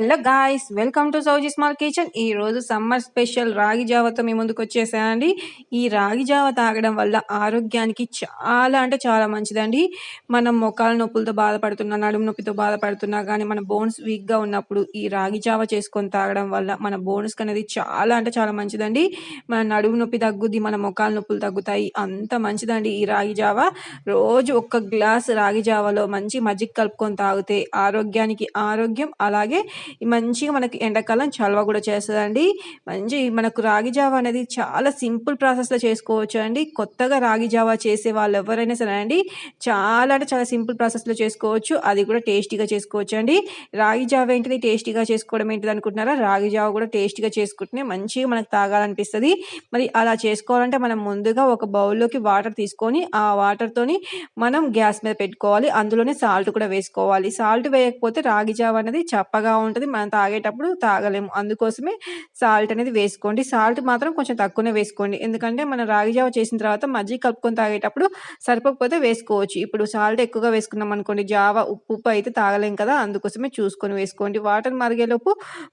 Hello guys welcome to Sowji small kitchen. ఈ రోజు summer special రాగి జావతో మీ ముందుకు వచ్చేసానండి. ఈ రాగి జావ తాగడం వల్ల ఆరోగ్యానికి చాలా అంటే చాలా మంచిదండి. మనం మొక్కల నొప్పులతో బాధపడుతున్నా నడుము నొప్పితో బాధపడుతున్నా కానీ మన బోన్స్ వీక్గా ఉన్నప్పుడు ఈ రాగి జావ చేసుకొని తాగడం వల్ల మన బోన్స్ అనేది చాలా అంటే చాలా మంచిదండి. మన నడుము నొప్పి తగ్గుద్ది మన మొక్కల నొప్పులు తగ్గుతాయి. అంత మంచిదండి ఈ రాగి జావ. రోజు ఒక్క గ్లాస్ రాగి జావలో మంచి మజ్జిగ కలుపుకొని తాగితే ఆరోగ్యానికి ఆరోగ్యం అలాగే మంచిగా మనకి ఎండాకాలం చలవ కూడా చేస్తుందండి. మంచి మనకు రాగి జావ అనేది చాలా సింపుల్ ప్రాసెస్లో చేసుకోవచ్చు అండి. కొత్తగా రాగి జావ చేసే వాళ్ళు ఎవరైనా సరే అండి చాలా అంటే చాలా సింపుల్ ప్రాసెస్లో చేసుకోవచ్చు. అది కూడా టేస్టీగా చేసుకోవచ్చు అండి. రాగి జావ ఏంటిది? టేస్టీగా చేసుకోవడం ఏంటిది అనుకుంటున్నారా? రాగి జావ కూడా టేస్టీగా చేసుకుంటే మంచిగా మనకు తాగాలనిపిస్తుంది. మరి అలా చేసుకోవాలంటే మనం ముందుగా ఒక బౌల్లోకి వాటర్ తీసుకొని ఆ వాటర్తోని మనం గ్యాస్ మీద పెట్టుకోవాలి. అందులోనే సాల్ట్ కూడా వేసుకోవాలి. సాల్ట్ వేయకపోతే రాగి జావ అనేది చప్పగా ఉంటుంది. ఉంటుంది. మనం తాగేటప్పుడు తాగలేము. అందుకోసమే సాల్ట్ అనేది వేసుకోండి. సాల్ట్ మాత్రం కొంచెం తక్కువనే వేసుకోండి. ఎందుకంటే మనం రాగి జావ చేసిన తర్వాత మజ్జిగ కలుపుకొని తాగేటప్పుడు సరిపోకపోతే వేసుకోవచ్చు. ఇప్పుడు సాల్ట్ ఎక్కువగా వేసుకున్నాం అనుకోండి జావ ఉప్పు ఉప్పు అయితే తాగలేం కదా. అందుకోసమే చూసుకొని వేసుకోండి. వాటర్ మరిగేలోపు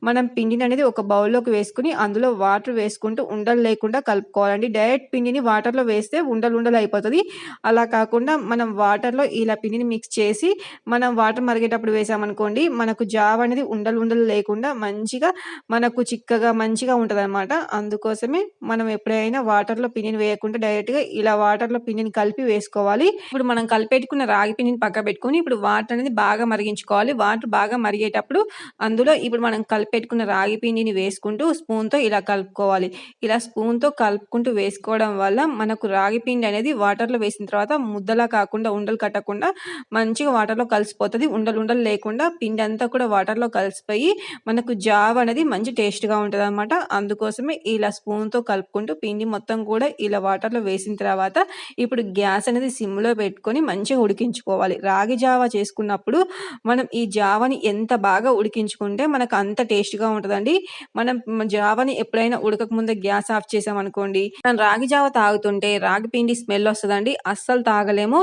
మనం పిండిని అనేది ఒక బౌల్లోకి వేసుకుని అందులో వాటర్ వేసుకుంటూ ఉండలు లేకుండా కలుపుకోవాలండి. డైరెక్ట్ పిండిని వాటర్లో వేస్తే ఉండలు ఉండలు అయిపోతుంది. అలా కాకుండా మనం వాటర్లో ఇలా పిండిని మిక్స్ చేసి మనం వాటర్ మరిగేటప్పుడు వేసామనుకోండి మనకు జావ అనేది ఉండలు ఉండలు ఉండలు లేకుండా మంచిగా మనకు చిక్కగా మంచిగా ఉంటుంది అనమాట అందుకోసమే మనం ఎప్పుడైనా వాటర్లో పిండిని వేయకుండా డైరెక్ట్గా ఇలా వాటర్లో పిండిని కలిపి వేసుకోవాలి. ఇప్పుడు మనం కలిపెట్టుకున్న రాగి పిండిని పక్క పెట్టుకుని ఇప్పుడు వాటర్ అనేది బాగా మరిగించుకోవాలి. వాటర్ బాగా మరిగేటప్పుడు అందులో ఇప్పుడు మనం కలిపెట్టుకున్న రాగి పిండిని వేసుకుంటూ స్పూన్తో ఇలా కలుపుకోవాలి. ఇలా స్పూన్తో కలుపుకుంటూ వేసుకోవడం వల్ల మనకు రాగి పిండి అనేది వాటర్లో వేసిన తర్వాత ముద్దలా కాకుండా ఉండలు కట్టకుండా మంచిగా వాటర్లో కలిసిపోతుంది. ఉండలు ఉండలు లేకుండా పిండి అంతా కూడా వాటర్లో కలిసి కలిసిపోయి మనకు జావ అనేది మంచి టేస్ట్గా ఉంటుంది అనమాట అందుకోసమే ఇలా స్పూన్తో కలుపుకుంటూ పిండి మొత్తం కూడా ఇలా వాటర్లో వేసిన తర్వాత ఇప్పుడు గ్యాస్ అనేది సిమ్లో పెట్టుకొని మంచిగా ఉడికించుకోవాలి. రాగి జావ చేసుకున్నప్పుడు మనం ఈ జావని ఎంత బాగా ఉడికించుకుంటే మనకు అంత టేస్ట్గా ఉంటుందండి. మనం జావని ఎప్పుడైనా ఉడకక ముందే గ్యాస్ ఆఫ్ చేసామనుకోండి మనం రాగి జావ తాగుతుంటే రాగి పిండి స్మెల్ వస్తుందండి. అస్సలు తాగలేము.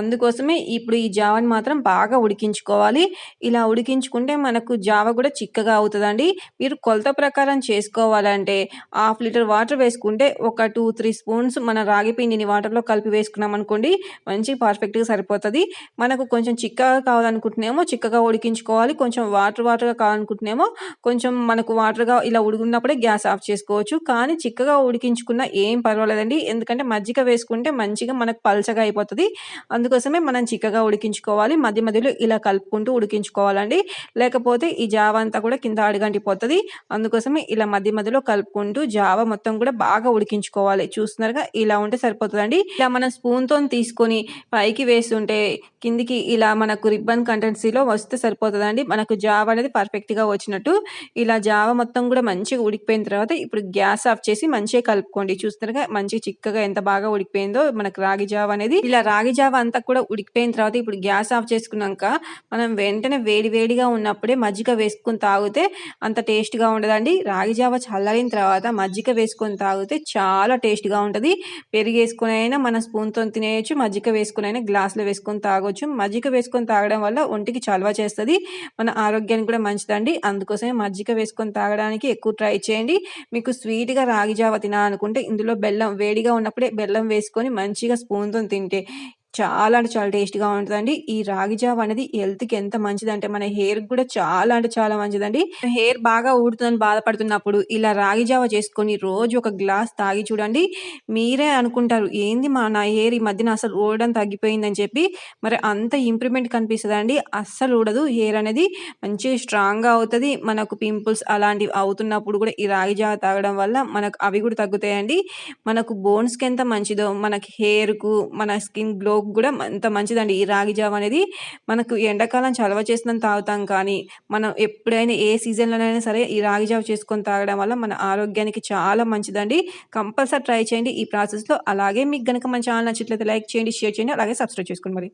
అందుకోసమే ఇప్పుడు ఈ జావని మాత్రం బాగా ఉడికించుకోవాలి. ఇలా ఉడికించుకుంటే మనకు జావ జావ కూడా చిక్కగా అవుతుందండి. మీరు కొలత ప్రకారం చేసుకోవాలంటే హాఫ్ లీటర్ వాటర్ వేసుకుంటే ఒక టూ త్రీ స్పూన్స్ మన రాగి పిండిని వాటర్లో కలిపి వేసుకున్నాం అనుకోండి మంచి పర్ఫెక్ట్గా సరిపోతుంది. మనకు కొంచెం చిక్కగా కావాలనుకుంటున్నామో చిక్కగా ఉడికించుకోవాలి. కొంచెం వాటర్ వాటర్గా కావాలనుకుంటున్నామో కొంచెం మనకు వాటర్గా ఇలా ఉడుకున్నప్పుడే గ్యాస్ ఆఫ్ చేసుకోవచ్చు. కానీ చిక్కగా ఉడికించుకున్న ఏం పర్వాలేదండి. ఎందుకంటే మజ్జిగ వేసుకుంటే మంచిగా మనకు పల్చగా అయిపోతుంది. అందుకోసమే మనం చిక్కగా ఉడికించుకోవాలి. మధ్య మధ్యలో ఇలా కలుపుకుంటూ ఉడికించుకోవాలండి. లేకపోతే ఈ ఈ జావ అంతా కూడా కింద అడగంటిపోతుంది. అందుకోసమే ఇలా మధ్య మధ్యలో కలుపుకుంటూ జావ మొత్తం కూడా బాగా ఉడికించుకోవాలి. చూస్తున్నారుగా? ఇలా ఉంటే సరిపోతుందండి. ఇలా మనం స్పూన్తో తీసుకొని పైకి వేస్తుంటే కిందికి ఇలా మనకు రిబ్బన్ కంటెన్సీలో వస్తే సరిపోతుందండి. మనకు జావ అనేది పర్ఫెక్ట్గా వచ్చినట్టు. ఇలా జావ మొత్తం కూడా మంచిగా ఉడికిపోయిన తర్వాత ఇప్పుడు గ్యాస్ ఆఫ్ చేసి మంచిగా కలుపుకోండి. చూస్తున్నారుగా? మంచిగా చిక్కగా ఎంత బాగా ఉడికిపోయిందో మనకు రాగి జావ అనేది. ఇలా రాగి జావ అంతా కూడా ఉడికిపోయిన తర్వాత ఇప్పుడు గ్యాస్ ఆఫ్ చేసుకున్నాక మనం వెంటనే వేడి వేడిగా ఉన్నప్పుడే మజ్జిగ వేసుకొని తాగితే అంత టేస్ట్గా ఉండదండి. రాగి జావ చల్లారిన తర్వాత మజ్జిగ వేసుకొని తాగితే చాలా టేస్ట్గా ఉంటుంది. పెరిగి వేసుకుని అయినా మన స్పూన్తో తినేయచ్చు మజ్జిగ వేసుకుని అయినా గ్లాస్లో వేసుకొని తాగొచ్చు. మజ్జిగ వేసుకొని తాగడం వల్ల ఒంటికి చలవ చేస్తుంది. మన ఆరోగ్యానికి కూడా మంచిదండి. అందుకోసమే మజ్జిగ వేసుకొని తాగడానికి ఎక్కువ ట్రై చేయండి. మీకు స్వీట్గా రాగి జావ తినాలనుకుంటే ఇందులో బెల్లం వేడిగా ఉన్నప్పుడే బెల్లం వేసుకొని మంచిగా స్పూన్తో తింటే చాలా అంటే చాలా టేస్ట్గా ఉంటుందండి. ఈ రాగి జావ అనేది హెల్త్కి ఎంత మంచిదంటే మన హెయిర్ కూడా చాలా అంటే చాలా మంచిదండి. హెయిర్ బాగా ఊడుతుందని బాధపడుతున్నప్పుడు ఇలా రాగి జావ చేసుకొని రోజు ఒక గ్లాస్ తాగి చూడండి. మీరే అనుకుంటారు ఏంది మా నా హెయిర్ ఈ మధ్యన అసలు ఊడడం తగ్గిపోయిందని చెప్పి. మరి అంత ఇంప్రూవ్మెంట్ కనిపిస్తుందండి అస్సలు ఊడదు. హెయిర్ అనేది మంచి స్ట్రాంగ్గా అవుతుంది. మనకు పింపుల్స్ అలాంటివి అవుతున్నప్పుడు కూడా ఈ రాగి జావ తాగడం వల్ల మనకు అవి కూడా తగ్గుతాయండి. మనకు బోన్స్కి ఎంత మంచిదో మనకి హెయిర్కు మన స్కిన్ గ్లో కూడా అంత మంచిదండి. ఈ రాగి జావ అనేది మనకు ఎండాకాలం చలవ చేసినంత తాగుతాం కానీ మనం ఎప్పుడైనా ఏ సీజన్లోనైనా సరే ఈ రాగి జావ చేసుకొని తాగడం వల్ల మన ఆరోగ్యానికి చాలా మంచిదండి. కంపల్సరీ ట్రై చేయండి ఈ ప్రాసెస్లో. అలాగే మీకు కనుక మన ఛానల్ నచ్చినట్లయితే లైక్ చేయండి షేర్ చేయండి అలాగే సబ్స్క్రైబ్ చేసుకోండి మరి.